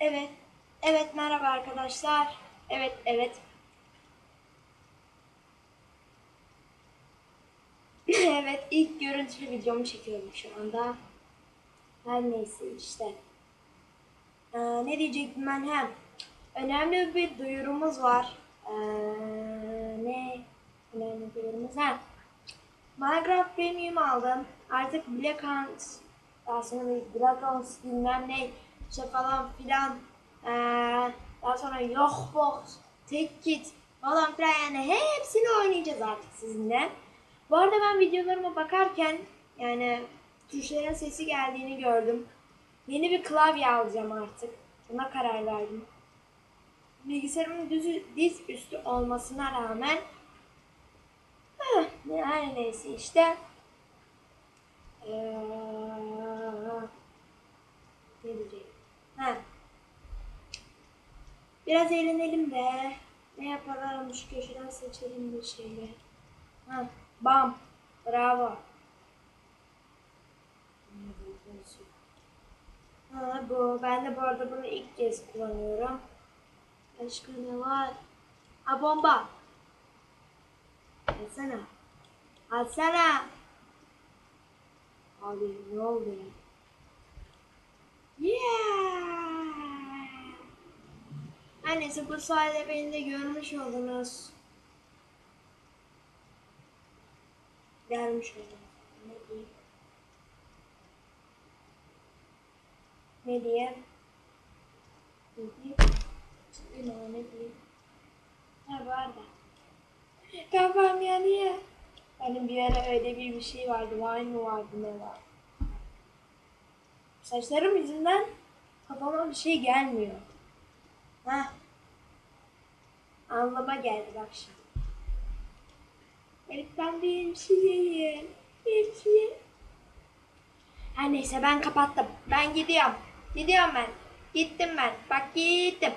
Evet. Evet merhaba arkadaşlar. Evet evet. evet ilk görüntülü videomu çekiyorum şu anda. Her neyse işte. Ee, ne diyecektim ben hem? Önemli bir duyurumuz var. Ee, ne? Önemli duyurumuz ha. Minecraft Premium aldım. Artık Black Hunt, sonra bir Dragons bilmem ne işte falan filan. Ee, daha sonra yok box, tek kit falan filan yani hepsini oynayacağız artık sizinle. Bu arada ben videolarıma bakarken yani tuşların sesi geldiğini gördüm. Yeni bir klavye alacağım artık. Buna karar verdim. Bilgisayarımın düz, diz üstü olmasına rağmen Heh, her neyse işte. Ee, ne diyeceğim? Ha. Biraz eğlenelim de. Ne yapalım? Şu köşeden seçelim bir şeyler. Ha. Bam. Bravo. Ha bu. Ben de bu arada bunu ilk kez kullanıyorum. Başka ne var? Ha bomba. Alsana. Alsana. Abi ne oldu ya? Yeah. Her neyse bu sayede beni de görmüş oldunuz. Görmüş oldunuz. Ne diyeyim? Ne diyeyim? Ne? Bilmiyorum ne diyeyim. Ha var da. Kafam yanıyor. Benim bir ara öyle bir bir şey vardı. Wine mı vardı ne var? Saçlarım yüzünden kafama bir şey gelmiyor. Heh. Anlama geldi bak şimdi. Şey yiyin. Bir şey. Her neyse ben kapattım. Ben gidiyorum. Gidiyorum ben. Gittim ben. Bak gittim.